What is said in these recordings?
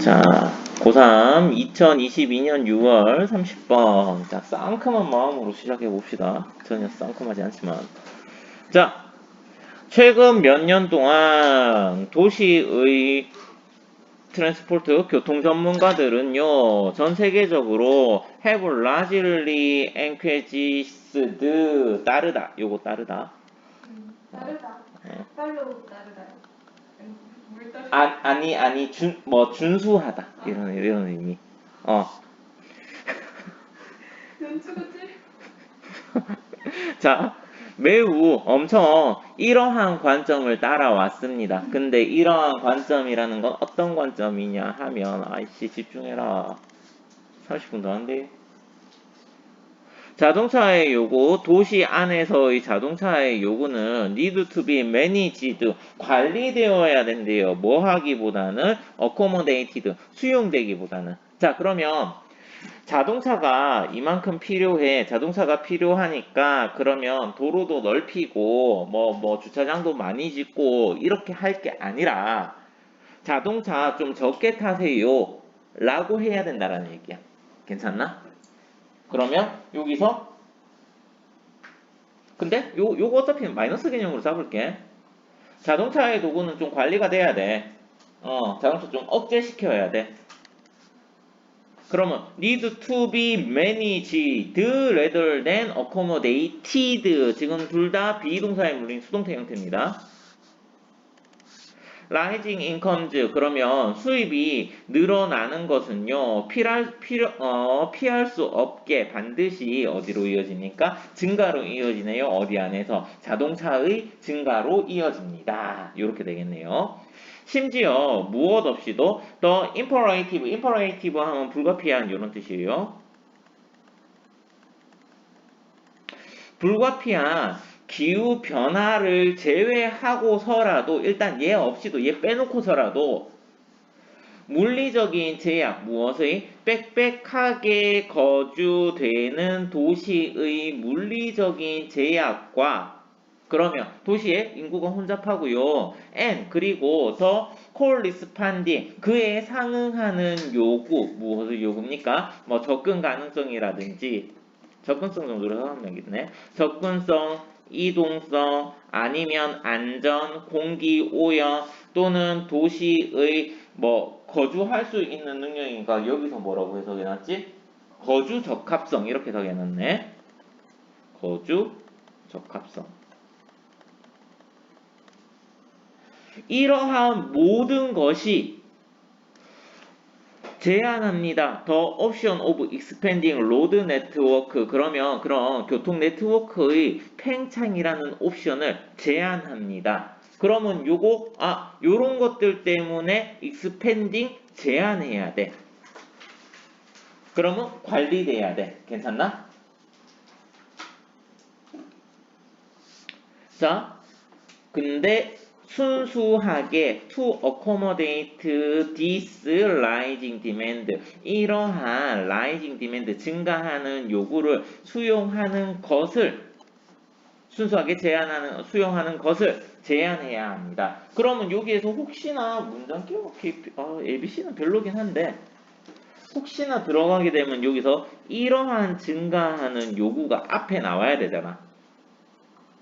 자, 고3 2022년 6월 30번. 자, 상큼한 마음으로 시작해 봅시다. 전혀 상큼하지 않지만. 자, 최근 몇 년 동안 도시의 트랜스포트 교통 전문가들은요, 전 세계적으로 have largely encouraged 따르다. 요거 따르다. 음, 따르다. 네. 팔로우 따르다. 아, 아니, 아니, 준, 뭐, 준수하다. 이런, 이런 의미. 어. 자, 매우 엄청 이러한 관점을 따라왔습니다. 근데 이러한 관점이라는 건 어떤 관점이냐 하면, 아이씨, 집중해라. 30분 더 한대. 자동차의 요구, 도시 안에서의 자동차의 요구는 need to be managed, 관리되어야 된대요. 뭐 하기보다는 accommodated, 수용되기보다는. 자, 그러면 자동차가 이만큼 필요해. 자동차가 필요하니까 그러면 도로도 넓히고 뭐뭐 주차장도 많이 짓고 이렇게 할 게 아니라 자동차 좀 적게 타세요. 라고 해야 된다라는 얘기야. 괜찮나? 그러면 여기서 근데 요 요거 어차피 마이너스 개념으로 잡을게. 자동차의 도구는 좀 관리가 돼야 돼. 어, 자동차 좀 억제시켜야 돼. 그러면 need to be managed rather than accommodated. 지금 둘 다 비동사에 물린 수동태 형태입니다. Rising incomes 그러면 수입이 늘어나는 것은요 피할 필요 어, 피할 수 없게 반드시 어디로 이어집니까? 증가로 이어지네요 어디 안에서. 자동차의 증가로 이어집니다. 이렇게 되겠네요. 심지어 무엇 없이도 the imperative imperative 하면 불가피한 이런 뜻이에요. 불가피한 기후 변화를 제외하고서라도 일단 얘 없이도 얘 빼놓고서라도 물리적인 제약 무엇의 빽빽하게 거주되는 도시의 물리적인 제약과 그러면 도시의 인구가 혼잡하고요. and 그리고 더 콜리스판디 그에 상응하는 요구 무엇의 요구입니까? 뭐 접근 가능성이라든지 접근성 정도로 하면 겠네 접근성 이동성 아니면 안전, 공기 오염 또는 도시의 뭐 거주할 수 있는 능력이니까 여기서 뭐라고 해석해놨지? 거주 적합성 이렇게 해석해놨네. 거주 적합성. 이러한 모든 것이 제한합니다. The option of expanding road network 그러면 그런 교통 네트워크의 팽창이라는 옵션을 제한합니다. 그러면 요거 아 요런 것들 때문에 expanding 제한해야 돼. 그러면 관리돼야 돼. 괜찮나? 자, 근데 순수하게 to accommodate this rising demand 이러한 rising demand 증가하는 요구를 수용하는 것을 순수하게 제한하는 수용하는 것을 제한해야 합니다. 그러면 여기에서 혹시나 문장 끼워 아, ABC는 별로긴 한데 혹시나 들어가게 되면 여기서 이러한 증가하는 요구가 앞에 나와야 되잖아.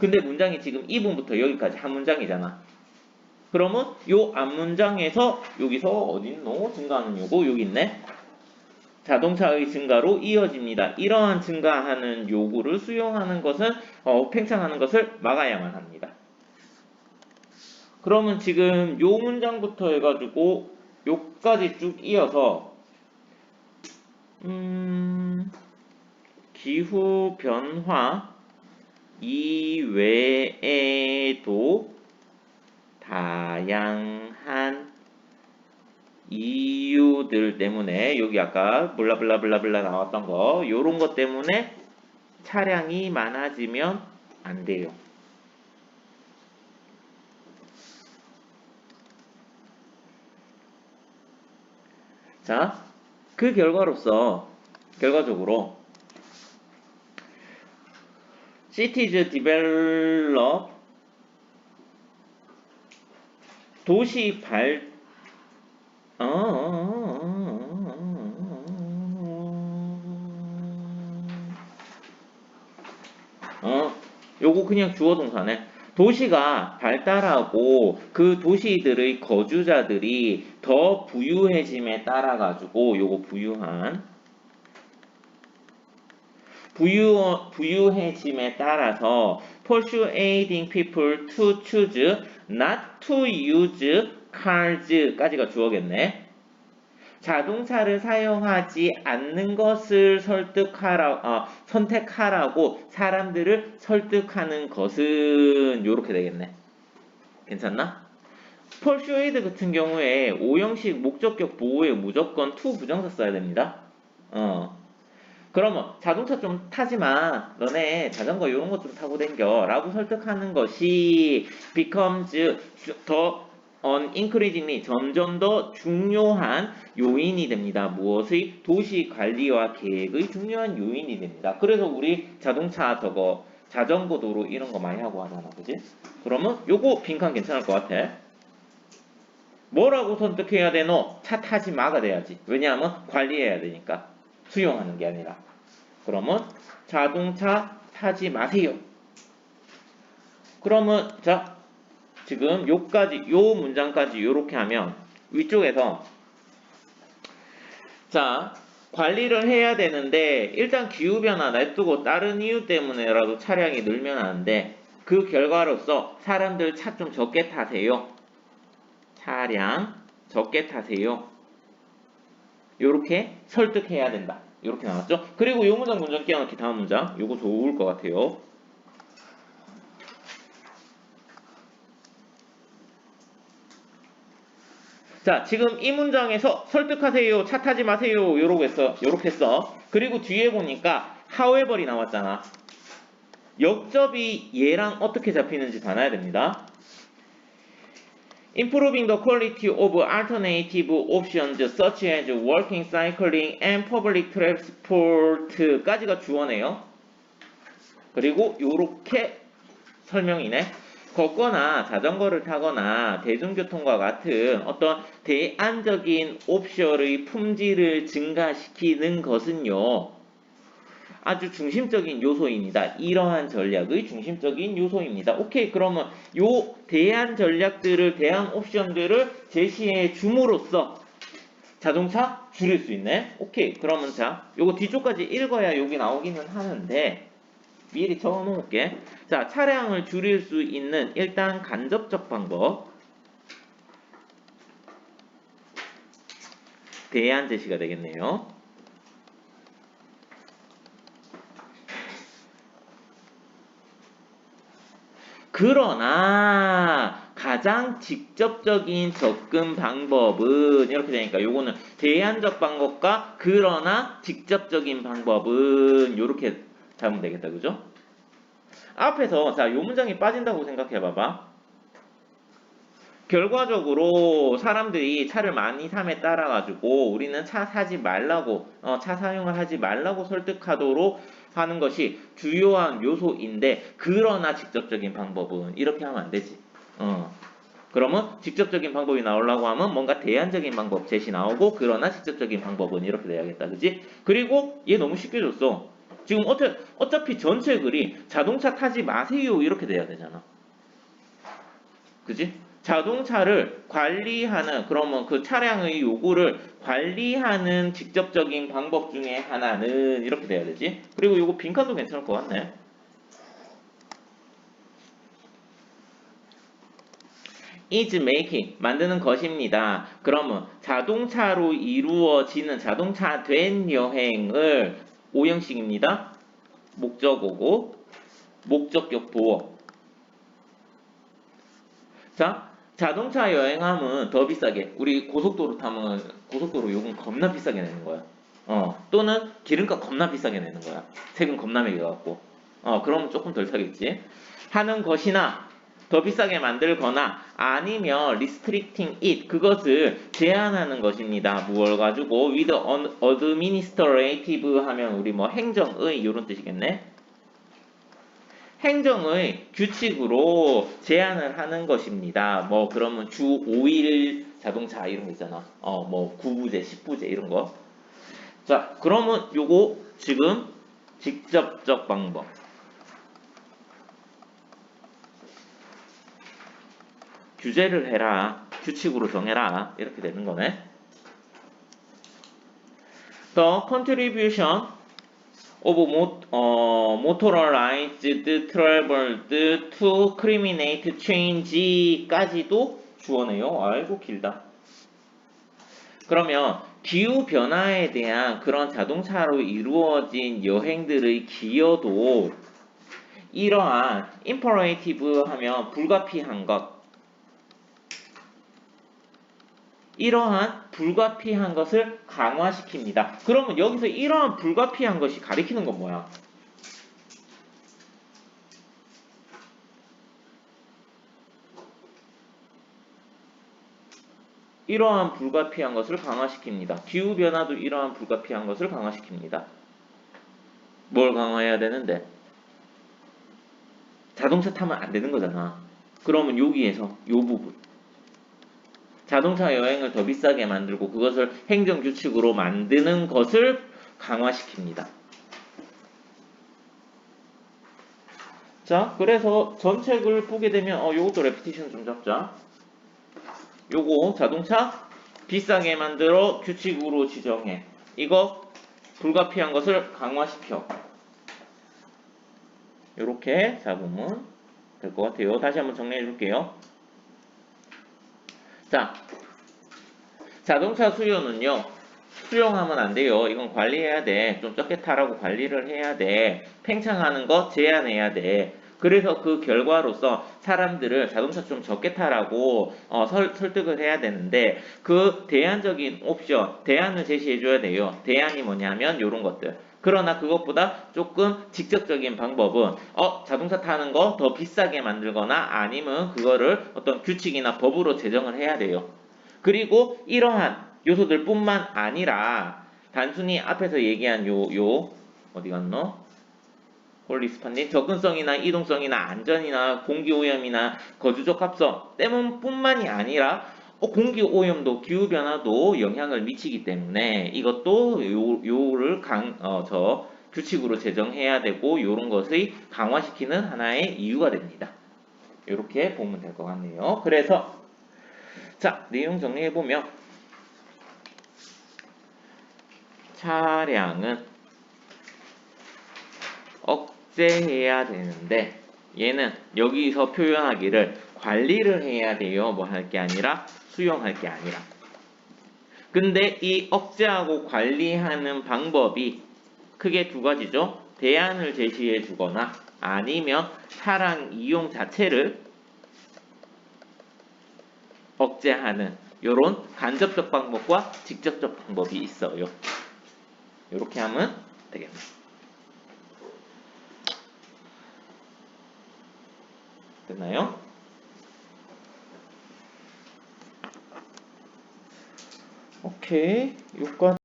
근데 문장이 지금 이 부분부터 여기까지 한 문장이잖아. 그러면 요 앞문장에서 여기서 어딨노? 증가하는 요구 여기 있네. 자동차의 증가로 이어집니다. 이러한 증가하는 요구를 수용하는 것은 어, 팽창하는 것을 막아야만 합니다. 그러면 지금 요 문장부터 해가지고 요까지 쭉 이어서 음, 기후 변화 이외에도 다양한 이유들 때문에 여기 아까 블라블라블라블라 나왔던 거 요런 것 때문에 차량이 많아지면 안 돼요. 자, 그 결과로서 결과적으로 시티즈 디벨롭 도시 발 어, 어, 요거 그냥 주어 동사네. 도시가 발달하고 그 도시들의 거주자들이 더 부유해짐에 따라 가지고 요거 부유한 부유 부유해짐에 따라서 persuading people to choose not to use cars까지가 주어겠네. 자동차를 사용하지 않는 것을 설득하라, 어, 선택하라고 사람들을 설득하는 것은 요렇게 되겠네. 괜찮나? persuade 같은 경우에 오형식 목적격 보호에 무조건 to 부정사 써야 됩니다. 어. 그러면 자동차 좀 타지 마. 너네 자전거 이런 거좀 타고 댕겨. 라고 설득하는 것이 becomes 더 on increasingly 점점 더 중요한 요인이 됩니다. 무엇의 도시 관리와 계획의 중요한 요인이 됩니다. 그래서 우리 자동차 저거 자전거 도로 이런 거 많이 하고 하잖아. 그지? 그러면 요거 빈칸 괜찮을 것 같아. 뭐라고 선택해야 되노? 차 타지 마가 돼야지. 왜냐하면 관리해야 되니까. 수용하는 게 아니라. 그러면 자동차 타지 마세요. 그러면 자 지금 요까지 요 문장까지 요렇게 하면 위쪽에서 자 관리를 해야 되는데 일단 기후변화 냅두고 다른 이유 때문에라도 차량이 늘면 안 돼. 그 결과로서 사람들 차 좀 적게 타세요. 차량 적게 타세요. 요렇게 설득해야 된다. 요렇게 나왔죠? 그리고 요 문장 문장 끼워넣기 다음 문장. 요거 좋을 것 같아요. 자, 지금 이 문장에서 설득하세요, 차 타지 마세요, 요러고 했어, 요렇게 했어. 그리고 뒤에 보니까 however이 나왔잖아. 역접이 얘랑 어떻게 잡히는지 다 놔야 됩니다. Improving the quality of alternative options such as walking, cycling, and public transport까지가 주어네요. 그리고 요렇게 설명이네. 걷거나 자전거를 타거나 대중교통과 같은 어떤 대안적인 옵션의 품질을 증가시키는 것은요. 아주 중심적인 요소입니다. 이러한 전략의 중심적인 요소입니다. 오케이 그러면 요 대안 전략들을 대안 옵션들을 제시해 줌으로써 자동차 줄일 수 있네. 오케이 그러면 자 요거 뒤쪽까지 읽어야 여기 나오기는 하는데 미리 적어 놓을게. 자 차량을 줄일 수 있는 일단 간접적 방법 대안 제시가 되겠네요. 그러나 가장 직접적인 접근 방법은 이렇게 되니까 요거는 대안적 방법과 그러나 직접적인 방법은 요렇게 잡으면 되겠다 그죠? 앞에서 자 요 문장이 빠진다고 생각해 봐봐 결과적으로 사람들이 차를 많이 삼에 따라 가지고 우리는 차 사지 말라고 어, 차 사용을 하지 말라고 설득하도록 하는 것이 주요한 요소인데 그러나 직접적인 방법은 이렇게 하면 안 되지. 어. 그러면 직접적인 방법이 나오려고 하면 뭔가 대안적인 방법 제시 나오고 그러나 직접적인 방법은 이렇게 돼야겠다. 그지? 그리고 얘 너무 쉽게 줬어. 지금 어차, 어차피 전체 글이 자동차 타지 마세요 이렇게 돼야 되잖아. 그지? 자동차를 관리하는 그러면 그 차량의 요구를 관리하는 직접적인 방법 중에 하나는 이렇게 돼야 되지. 그리고 요거 빈칸도 괜찮을 것 같네. is making 만드는 것입니다. 그러면 자동차로 이루어지는 자동차 된 여행을 오형식입니다. 목적어고 목적격 보어. 자, 자동차 여행하면 더 비싸게. 우리 고속도로 타면 고속도로 요금 겁나 비싸게 내는 거야. 어, 또는 기름값 겁나 비싸게 내는 거야. 세금 겁나 매겨갖고. 어, 그러면 조금 덜 타겠지. 하는 것이나 더 비싸게 만들거나 아니면 restricting it 그것을 제한하는 것입니다. 무얼 가지고 with administrative 하면 우리 뭐 행정의 이런 뜻이겠네. 행정의 규칙으로 제한을 하는 것입니다. 뭐 그러면 주 5일 자동차 이런 거 있잖아. 어, 뭐 9부제, 10부제 이런 거. 자, 그러면 요거 지금 직접적 방법. 규제를 해라. 규칙으로 정해라. 이렇게 되는 거네. 더 컨트리뷰션 of mo- 어, motorized traveled to criminate change까지도 주어네요. 아이고 길다. 그러면 기후 변화에 대한 그런 자동차로 이루어진 여행들의 기여도 이러한 imperative 하면 불가피한 것 이러한 불가피한 것을 강화시킵니다. 그러면 여기서 이러한 불가피한 것이 가리키는 건 뭐야? 이러한 불가피한 것을 강화시킵니다. 기후변화도 이러한 불가피한 것을 강화시킵니다. 뭘 강화해야 되는데? 자동차 타면 안 되는 거잖아. 그러면 여기에서 요 부분. 자동차 여행을 더 비싸게 만들고 그것을 행정 규칙으로 만드는 것을 강화시킵니다. 자, 그래서 전책을 보게 되면 어, 요것도 레피티션 좀 잡자. 요거 자동차 비싸게 만들어 규칙으로 지정해. 이거 불가피한 것을 강화시켜. 요렇게 잡으면 될 것 같아요. 다시 한번 정리해 줄게요. 자, 자동차 수요는요, 수용하면 안 돼요. 이건 관리해야 돼. 좀 적게 타라고 관리를 해야 돼. 팽창하는 거 제한해야 돼. 그래서 그 결과로서 사람들을 자동차 좀 적게 타라고 어, 설, 설득을 해야 되는데 그 대안적인 옵션, 대안을 제시해 줘야 돼요. 대안이 뭐냐면 이런 것들. 그러나 그것보다 조금 직접적인 방법은 어 자동차 타는 거 더 비싸게 만들거나 아니면 그거를 어떤 규칙이나 법으로 제정을 해야 돼요. 그리고 이러한 요소들 뿐만 아니라 단순히 앞에서 얘기한 요 요 어디 갔노? 홀리스판님 접근성이나 이동성이나 안전이나 공기 오염이나 거주적 합성 때문뿐만이 아니라 어, 공기 오염도 기후 변화도 영향을 미치기 때문에 이것도 요, 요를 강, 어, 저 규칙으로 제정해야 되고 요런 것의 강화시키는 하나의 이유가 됩니다. 이렇게 보면 될 것 같네요. 그래서 자 내용 정리해 보면 차량은 억제해야 되는데 얘는 여기서 표현하기를 관리를 해야 돼요. 뭐 할 게 아니라 수용할 게 아니라. 근데 이 억제하고 관리하는 방법이 크게 두 가지죠. 대안을 제시해 주거나 아니면 차량 이용 자체를 억제하는 이런 간접적 방법과 직접적 방법이 있어요. 이렇게 하면 되겠네요. 됐나요? 오케이. 요까